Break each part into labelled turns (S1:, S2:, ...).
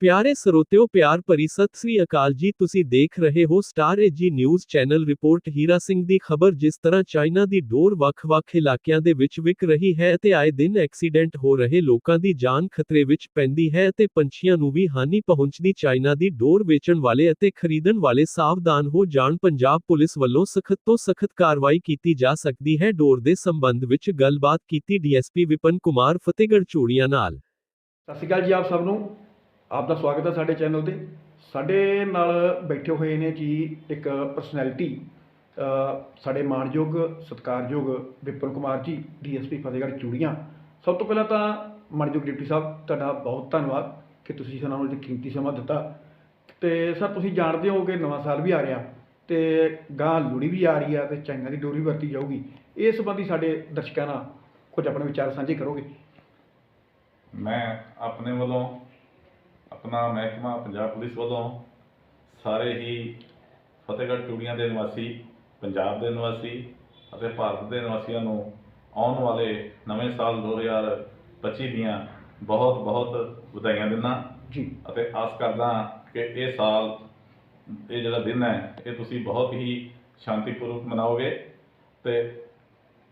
S1: ਪਿਆਰੇ ਸਰੋਤਿਓ, ਪਿਆਰ ਭਰੀ ਸਤਿ ਸ੍ਰੀ ਅਕਾਲ ਜੀ। ਤੁਸੀਂ ਦੇਖ ਰਹੇ ਹੋ star AG news channel report Hira Singh ਦੀ ਖਬਰ ਜਿਸ ਤਰ੍ਹਾਂ ਚਾਈਨਾ ਦੀ ਡੋਰ ਵੱਖ-ਵੱਖ ਇਲਾਕਿਆਂ ਦੇ ਵਿੱਚ ਵਿਕ ਰਹੀ ਹੈ ਅਤੇ ਆਏ ਦਿਨ ਐਕਸੀਡੈਂਟ ਹੋ ਰਹੇ ਲੋਕਾਂ ਦੀ ਜਾਨ ਖਤਰੇ ਵਿੱਚ ਪੈਂਦੀ ਹੈ ਅਤੇ ਪੰਛੀਆਂ ਨੂੰ ਵੀ ਹਾਨੀ ਪਹੁੰਚਦੀ ਚਾਈਨਾ ਦੀ ਡੋਰ ਵੇਚਣ ਵਾਲੇ ਅਤੇ ਖਰੀਦਣ ਵਾਲੇ ਸਾਵਧਾਨ ਹੋ ਜਾਣ ਪੰਜਾਬ ਪੁਲਿਸ ਵੱਲੋਂ ਸਖਤ ਤੋਂ ਸਖਤ ਕਾਰਵਾਈ ਕੀਤੀ ਜਾ ਸਕਦੀ ਹੈ। ਡੋਰ ਦੇ ਸੰਬੰਧ ਵਿੱਚ ਗੱਲਬਾਤ ਕੀਤੀ ਡੀਐਸਪੀ ਵਿਪਨ ਕੁਮਾਰ ਫਤਿਹਗੜ੍ਹ ਚੂੜੀਆਂ ਨਾਲ।
S2: ਸਤਿ ਸ਼੍ਰੀ ਅਕਾਲ ਜੀ ਆਪ ਸਭ ਨੂੰ। ਆਪ ਦਾ ਸਵਾਗਤ ਹੈ ਸਾਡੇ ਚੈਨਲ ਤੇ। ਸਾਡੇ ਨਾਲ ਬੈਠੇ ਹੋਏ ਨੇ ਜੀ ਇੱਕ ਪਰਸਨੈਲਿਟੀ ਸਾਡੇ ਮਾਣਯੋਗ ਸਤਿਕਾਰਯੋਗ ਵਿਪਨ ਕੁਮਾਰ ਜੀ, ਡੀਐਸਪੀ ਫਤਿਹਗੜ੍ਹ ਚੂੜੀਆਂ। ਸਭ ਤੋਂ ਪਹਿਲਾਂ ਤਾਂ ਮਾਣਯੋਗ ਡਿਪਟੀ ਸਾਹਿਬ, ਤੁਹਾਡਾ ਬਹੁਤ ਧੰਨਵਾਦ ਕਿ ਤੁਸੀਂ ਸਾਨੂੰ ਅੱਜ ਕੀਮਤੀ ਸਮਾਂ ਦਿੱਤਾ। ਤੇ ਸਰ, ਤੁਸੀਂ ਜਾਣਦੇ ਹੋ ਕਿ ਨਵਾਂ ਸਾਲ ਵੀ ਆ ਰਿਹਾ ਤੇ ਗਾਂ ਲੂੜੀ ਵੀ ਆ ਰਹੀ ਆ ਤੇ ਚਾਈਨਾ ਦੀ ਡੋਰੀ ਵਰਤੀ ਜਾਊਗੀ। ਇਸ ਸੰਬੰਧੀ ਸਾਡੇ ਦਰਸ਼ਕਾਂ ਨਾਲ ਕੁਝ ਆਪਣੇ ਵਿਚਾਰ ਸਾਂਝੇ ਕਰੋਗੇ।
S3: ਮੈਂ ਆਪਣੇ ਵੱਲੋਂ ਆਪਣਾ ਮਹਿਕਮਾ ਪੰਜਾਬ ਪੁਲਿਸ ਵੱਲੋਂ ਸਾਰੇ ਹੀ ਫਤਿਹਗੜ੍ਹ ਚੂੜੀਆਂ ਦੇ ਨਿਵਾਸੀ ਪੰਜਾਬ ਦੇ ਨਿਵਾਸੀ ਅਤੇ ਭਾਰਤ ਦੇ ਨਿਵਾਸੀਆਂ ਨੂੰ ਆਉਣ ਵਾਲੇ ਨਵੇਂ ਸਾਲ 2025 ਦੀਆਂ ਬਹੁਤ ਬਹੁਤ ਵਧਾਈਆਂ ਦਿੰਦਾ
S2: ਜੀ।
S3: ਅਤੇ ਆਸ ਕਰਦਾ ਕਿ ਇਹ ਸਾਲ ਇਹ ਜਿਹੜਾ ਦਿਨ ਹੈ ਇਹ ਤੁਸੀਂ ਬਹੁਤ ਹੀ ਸ਼ਾਂਤੀਪੂਰਵਕ ਮਨਾਓਗੇ ਤੇ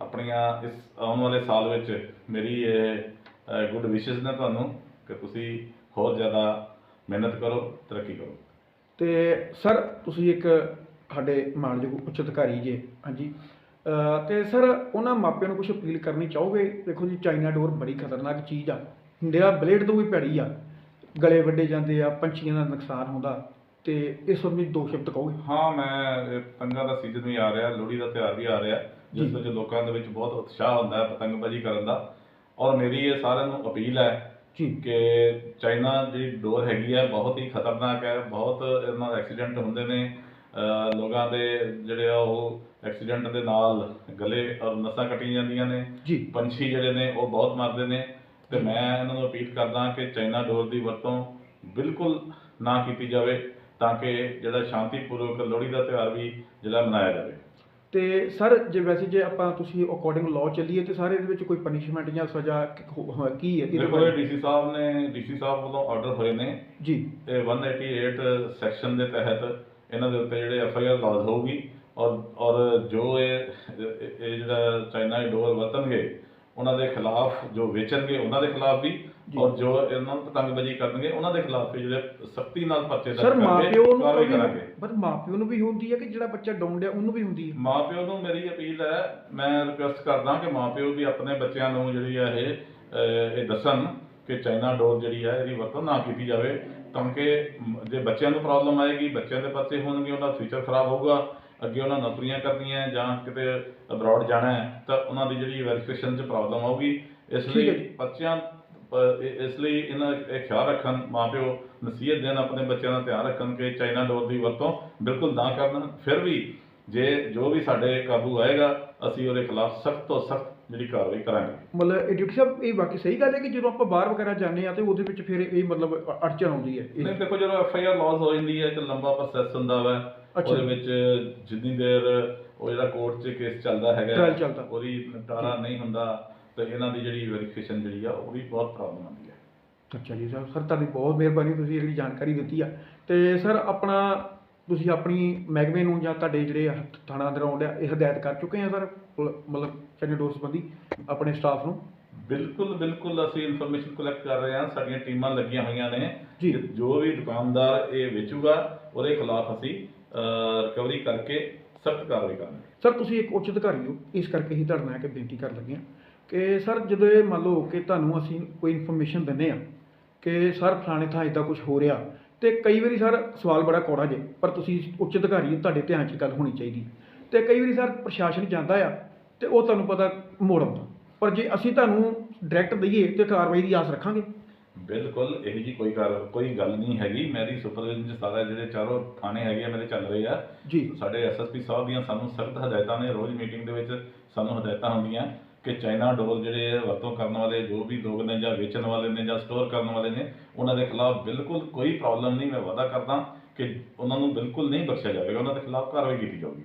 S3: ਆਪਣੀਆਂ ਇਸ ਆਉਣ ਵਾਲੇ ਸਾਲ ਵਿੱਚ ਮੇਰੀ ਇਹ ਗੁੱਡ ਵਿਸ਼ੇਸ ਨੇ ਤੁਹਾਨੂੰ ਕਿ ਤੁਸੀਂ ਹੋਰ ਜ਼ਿਆਦਾ ਮਿਹਨਤ ਕਰੋ ਤਰੱਕੀ ਕਰੋ।
S2: ਤੇ ਸਰ ਤੁਸੀਂ ਇੱਕ ਸਾਡੇ ਮਾਣਯੋਗ ਉੱਚ ਅਧਿਕਾਰੀ ਜੇ ਹਾਂਜੀ। ਅਹ ਤੇ ਸਰ ਉਹਨਾਂ ਮਾਪਿਆਂ ਨੂੰ ਕੁਝ ਅਪੀਲ ਕਰਨੀ ਚਾਹੋਗੇ? ਦੇਖੋ ਜੀ ਚਾਈਨਾ ਡੋਰ ਬੜੀ ਖਤਰਨਾਕ ਚੀਜ਼ ਆ। ਨਿਰਾ ਬਲੇਡ ਤੋਂ ਵੀ ਭੈੜੀ ਆ। ਗਲੇ ਵੱਡੇ ਜਾਂਦੇ ਆ ਪੰਛੀਆਂ ਦਾ ਨੁਕਸਾਨ ਹੁੰਦਾ ਤੇ ਇਸ ਸੰਬੰਧੀ ਦੋ ਸ਼ਬਦ ਕਹੋਗੇ?
S3: ਹਾਂ ਮੈਂ ਇਹ ਪਤੰਗਾਂ ਦਾ ਸੀਜ਼ਨ ਵੀ ਆ ਰਿਹਾ ਲੋਹੜੀ ਦਾ ਤਿਉਹਾਰ ਵੀ ਆ ਰਿਹਾ ਜਿਸ। ਵਿੱਚ ਲੋਕਾਂ ਦੇ ਵਿੱਚ ਬਹੁਤ ਉਤਸ਼ਾਹ ਹੁੰਦਾ ਹੈ ਪਤੰਗਬਾਜ਼ੀ ਕਰਨ ਦਾ। ਔਰ ਮੇਰੀ ਇਹ ਸਾਰਿਆਂ ਨੂੰ ਅਪੀਲ ਹੈ
S2: ਜੀ
S3: ਕਿ ਚਾਈਨਾ ਜਿਹੜੀ ਡੋਰ ਹੈਗੀ ਹੈ ਬਹੁਤ ਹੀ ਖਤਰਨਾਕ ਹੈ ਬਹੁਤ ਇਹਨਾਂ ਨਾਲ ਐਕਸੀਡੈਂਟ ਹੁੰਦੇ ਨੇ। ਅਹ ਲੋਕਾਂ ਦੇ ਜਿਹੜੇ ਆ ਉਹ ਐਕਸੀਡੈਂਟ ਦੇ ਨਾਲ ਗਲੇ ਔਰ ਨਸਾਂ ਕੱਟੀਆਂ ਜਾਂਦੀਆਂ ਨੇ।
S2: ਜੀ।
S3: ਪੰਛੀ ਜਿਹੜੇ ਨੇ ਉਹ ਬਹੁਤ ਮਰਦੇ ਨੇ। ਤੇ ਮੈਂ ਇਹਨਾਂ ਨੂੰ ਅਪੀਲ ਕਰਦਾ ਕਿ ਚਾਈਨਾ ਡੋਰ ਦੀ ਵਰਤੋਂ ਬਿਲਕੁਲ ਨਾ ਕੀਤੀ ਜਾਵੇ ਤਾਂ ਕਿ ਜਿਹੜਾ ਸ਼ਾਂਤੀਪੂਰਵਕ ਲੋਹੜੀ ਦਾ ਤਿਉਹਾਰ ਵੀ ਜਿਹੜਾ ਮਨਾਇਆ ਜਾਵੇ।
S2: ਤੇ ਸਰ ਜੇ ਵੈਸੇ ਜੇ ਆਪਾਂ ਤੁਸੀਂ ਅਕੋਰਡਿੰਗ ਲਾਅ ਚੱਲੀਏ ਤੇ ਸਾਰੇ ਇਹਦੇ ਵਿੱਚ ਕੋਈ ਪਨਿਸ਼ਮੈਂਟ ਜਾਂ ਸਜ਼ਾ ਕੀ- ਹੋ- ਕੀ ਹੈ ਇਹਦੇ
S3: ਦੇਖੋ
S2: ਬਾਰੇ?
S3: ਇਹ ਡੀਸੀ ਸਾਹਿਬ ਨੇ ਡੀਸੀ ਸਾਹਿਬ ਵੱਲੋਂ ਆਰਡਰ ਹੋਏ ਨੇ
S2: ਜੀ
S3: ਤੇ 188 ਸੈਕਸ਼ਨ ਦੇ ਤਹਿਤ ਇਹਨਾਂ ਦੇ ਉੱਤੇ ਜਿਹੜੇ ਐਫ ਆਈ ਆਰ ਲਾਜ਼ ਹੋਊਗੀ ਔਰ ਔਰ ਜੋ ਇਹ ਇਹ ਇਹ ਜਿਹੜਾ ਚਾਈਨਾ ਦੀ ਡੋਰ ਵਰਤਣਗੇ ਉਹਨਾਂ ਦੇ ਖਿਲਾਫ ਜੋ ਵੇਚਣਗੇ ਉਹਨਾਂ ਦੇ ਖਿਲਾਫ ਵੀ। ਔਰ ਜੋ ਇਹਨਾਂ ਨੂੰ ਪਤੰਗਬਾਜ਼ੀ ਕਰਨਗੇ ਉਹਨਾਂ ਦੇ ਖਿਲਾਫ ਵੀ ਜਿਹੜੇ ਸਖਤੀ ਨਾਲ ਪਰਚੇ
S2: ਸਰ
S3: ਦਰਜ
S2: ਮਾਪਿਓ
S3: ਕਰਕੇ
S2: ਨੂੰ
S3: ਕਾਰਵਾਈ
S2: ਵੀ
S3: ਕਰਾਂਗੇ।
S2: ਪਰ ਮਾਪਿਓ ਨੂੰ ਵੀ ਹੁੰਦੀ ਹੈ ਕਿ ਜਿਹੜਾ ਬੱਚਾ ਡਾਉਂਡਿਆ ਉਹਨੂੰ ਵੀ ਹੁੰਦੀ ਹੈ?
S3: ਮਾਪਿਓ ਨੂੰ ਮੇਰੀ ਅਪੀਲ ਹੈ ਮੈਂ ਰਿਕੁਐਸਟ ਕਰਦਾ ਕਿ ਮਾਪਿਓ ਵੀ ਆਪਣੇ ਬੱਚਿਆਂ ਨੂੰ ਜਿਹੜੀ ਹੈ ਇਹ ਅਹ, ਇਹ ਦੱਸਣ ਕਿ ਚਾਈਨਾ ਡੋਰ ਜਿਹੜੀ ਹੈ ਇਹਦੀ ਵਰਤੋਂ ਨਾ ਕੀਤੀ ਜਾਵੇ। ਤਾਂ ਕਿ ਮ- ਜੇ ਬੱਚਿਆਂ ਨੂੰ ਪ੍ਰੋਬਲਮ ਆਏਗੀ ਬੱਚਿਆਂ ਦੇ ਪਰਚੇ ਹੋਣਗੇ ਉਹਨਾਂ ਦਾ ਫਿਊਚਰ ਖਰਾਬ ਹੋਊਗਾ ਅੱਗੇ ਉਹਨਾਂ ਨੌਕਰੀਆਂ ਕਰਨੀਆਂ ਹੈ ਜਾਂ ਕਿਤੇ ਅਬਰੋਡ ਜਾਣਾ ਹੈ ਤਾਂ ਉਹਨਾਂ ਦੀ ਜਿਹੜੀ ਵੈਰੀਫਿਕੇਸ਼ਨ 'ਚ ਪ੍ਰੋਬਲਮ ਆਊਗੀ। ਇਸ
S2: ਠੀਕ ਹੈ
S3: ਲਈ
S2: ਜੀ।
S3: ਬੱਚਿਆਂ ਇਸ ਲਈ ਇਹਨਾਂ ਇਹ ਖਿਆਲ ਰੱਖਣ ਮਾਪਿਓ ਨਸੀਹਤ ਦੇਣ ਆਪਣੇ ਬੱਚਿਆਂ ਦਾ ਧਿਆਨ ਰੱਖਣ ਕਿ ਚਾਈਨਾ ਡੋਰ ਦੀ ਵਰਤੋਂ ਬਿਲਕੁਲ ਨਾ ਕਰਨ ਫਿਰ ਵੀ ਜੇ ਜੋ ਵੀ ਸਾਡੇ ਕਾਬੂ ਆਏਗਾ ਅਸੀਂ ਉਹਦੇ ਖਿਲਾਫ ਸਖਤ ਤੋਂ ਸਖਤ ਜਿਹੜੀ ਕਾਰਵਾਈ ਕਰਾਂਗੇ
S2: ਮਤਲਬ ਡਿਪਟੀ ਸਾਹਿਬ ਇਹ ਬਾਕੀ ਸਹੀ ਗੱਲ ਹੈ ਕਿ ਜਦੋਂ ਆਪਾਂ ਬਾਹਰ ਵਗੈਰਾ ਜਾਂਦੇ ਆ ਤੇ ਉਹਦੇ ਵਿੱਚ ਫਿਰ ਇਹ ਮਤਲਬ ਅੜਚਨ ਆਉਂਦੀ ਹੈ
S3: ਨਹੀਂ ਦੇਖੋ ਜਦੋਂ ਐਫ ਆਈ ਆਰ ਲਾਸ ਹੋ ਜਾਂਦੀ ਹੈ ਤੇ ਲੰਬਾ ਪ੍ਰੋਸੈਸ ਹੁੰਦਾ ਵਾ। ਉਹਦੇ ਵਿੱਚ ਜਿੰਨੀ ਦੇਰ ਉਹ ਜਿਹੜਾ ਕੋਰਟ 'ਚ ਕੇਸ ਚੱਲਦਾ ਹੈਗਾ। ਉਹਦੀ ਨਿਪਟਾਰਾ ਨਹੀਂ ਹੁੰਦਾ ਤੇ ਇਹਨਾਂ ਦੀ ਜਿਹੜੀ ਵੈਰੀਫਿਕੇਸ਼ਨ ਜਿਹੜੀ ਆ ਉਹ ਵੀ ਬਹੁਤ ਪ੍ਰੋਬਲਮ ਆਉਂਦੀ ਹੈ
S2: ਅੱਛਾ ਜੀ ਸਰ ਸਰ ਤੁਹਾਡੀ ਬਹੁਤ ਮਿਹਰਬਾਨੀ ਤੁਸੀਂ ਜਿਹੜੀ ਜਾਣਕਾਰੀ ਦਿੱਤੀ ਆ। ਤੇ ਸਰ ਆਪਣਾ ਤੁਸੀਂ ਆਪਣੀ ਮਹਿਕਮੇ ਨੂੰ ਜਾਂ ਤੁਹਾਡੇ ਜਿਹੜੇ ਥਾਣਾ ਅੰਦਰ ਆਉਂਦੇ ਆ ਇਹ ਹਦਾਇਤ ਕਰ ਚੁੱਕੇ ਆ ਸਰ? ਮਤਲਬ ਚਾਈਨਾ ਡੋਰ ਸੰਬੰਧੀ ਆਪਣੇ ਸਟਾਫ ਨੂੰ?
S3: ਬਿਲਕੁਲ ਬਿਲਕੁਲ ਅਸੀਂ ਇਨਫੋਰਮੇਸ਼ਨ ਕਲੈਕਟ ਕਰ ਰਹੇ ਹਾਂ ਸਾਡੀਆਂ ਟੀਮਾਂ ਲੱਗੀਆਂ ਹੋਈਆਂ ਨੇ।
S2: ਜੀ।
S3: ਕਿ ਜੋ ਵੀ ਦੁਕਾਨਦਾਰ ਇਹ ਵੇਚੂਗਾ ਉਹਦੇ ਖਿਲਾਫ ਅਸੀਂ ਰਿਕਵਰੀ ਕਰਕੇ ਸਖਤ ਕਾਰਵਾਈ ਕਰਾਂਗੇ।
S2: ਸਰ ਤੁਸੀਂ ਇੱਕ ਉੱਚ ਅਧਿਕਾਰੀ ਹੋ ਇਸ ਕਰਕੇ ਹੀ ਤੁਹਾਡੇ ਨਾਲ ਇੱਕ ਬੇਨਤੀ ਕਰਨ ਲੱਗੇ ਹਾਂ ਕਿ ਸਰ ਜਦੋਂ ਇਹ ਮੰਨ ਲਓ ਕਿ ਤੁਹਾਨੂੰ ਅਸੀਂ ਕੋਈ ਇਨਫੋਰਮੇਸ਼ਨ ਦਿੰਦੇ ਆ ਕਿ ਸਰ ਫਲਾਣੇ ਥਾਂ ਇਦਾਂ ਕੁਝ ਹੋ ਰਿਹਾ ਤੇ ਕਈ ਵਾਰੀ ਸਰ ਸਵਾਲ ਬੜਾ ਕੌੜਾ ਜੇ ਪਰ ਤੁਸੀਂ ਉੱਚ ਅਧਿਕਾਰੀ ਹੋ, ਤੁਹਾਡੇ ਧਿਆਨ 'ਚ ਗੱਲ ਹੋਣੀ ਚਾਹੀਦੀ ਤੇ ਕਈ ਵਾਰੀ ਸਰ ਪ੍ਰਸ਼ਾਸਨ ਜਾਂਦਾ ਆ ਤੇ ਉਹ ਤੁਹਾਨੂੰ ਪਤਾ ਮੋੜ ਆਉਂਦਾ। ਪਰ ਜੇ ਅਸੀਂ ਤੁਹਾਨੂੰ ਡਾਇਰੈਕਟ ਦਈਏ ਤੇ ਕਾਰਵਾਈ ਦੀ ਆਸ ਰੱਖਾਂਗੇ।
S3: ਬਿਲਕੁਲ ਇਹੋ ਜੀ ਕੋਈ ਗੱਲ ਕੋਈ ਗੱਲ ਨਹੀਂ ਹੈਗੀ। ਮੇਰੀ ਸੁਪਰਵਾਈਜ਼ਰ ਸਾਰਾ ਜਿਹੜੇ ਚਾਰੋਂ ਥਾਣੇ ਹੈਗੇ ਆ ਮੇਰੇ ਚੱਲ ਰਹੇ ਆ।
S2: ਜੀ।
S3: ਸਾਡੇ ਐਸਐਸਪੀ ਸਾਹਿਬ ਦੀਆਂ ਸਾਨੂੰ ਸਖਤ ਹਦਾਇਤਾਂ ਨੇ। ਰੋਜ਼ ਮੀਟਿੰਗ ਦੇ ਵਿੱਚ ਸਾਨੂੰ ਹਦਾਇਤਾਂ ਹੁੰਦੀਆਂ। ਕਿ ਚਾਈਨਾ ਡੋਰ ਜਿਹੜੇ ਆ ਵਰਤੋਂ ਕਰਨ ਵਾਲੇ, ਜੋ ਵੀ ਲੋਕ ਨੇ ਜਾਂ ਵੇਚਣ ਵਾਲੇ ਨੇ ਜਾਂ ਸਟੋਰ ਕਰਨ ਵਾਲੇ ਨੇ, ਉਹਨਾਂ ਦੇ ਖਿਲਾਫ ਬਿਲਕੁਲ ਕੋਈ ਪ੍ਰੋਬਲਮ ਨਹੀਂ, ਮੈਂ ਵਾਅਦਾ ਕਰਦਾ ਕਿ ਉਹਨਾਂ ਨੂੰ ਬਿਲਕੁਲ ਨਹੀਂ ਬਖਸ਼ਿਆ ਜਾਵੇਗਾ, ਉਹਨਾਂ ਦੇ ਖਿਲਾਫ ਕਾਰਵਾਈ ਕੀਤੀ ਜਾਊਗੀ।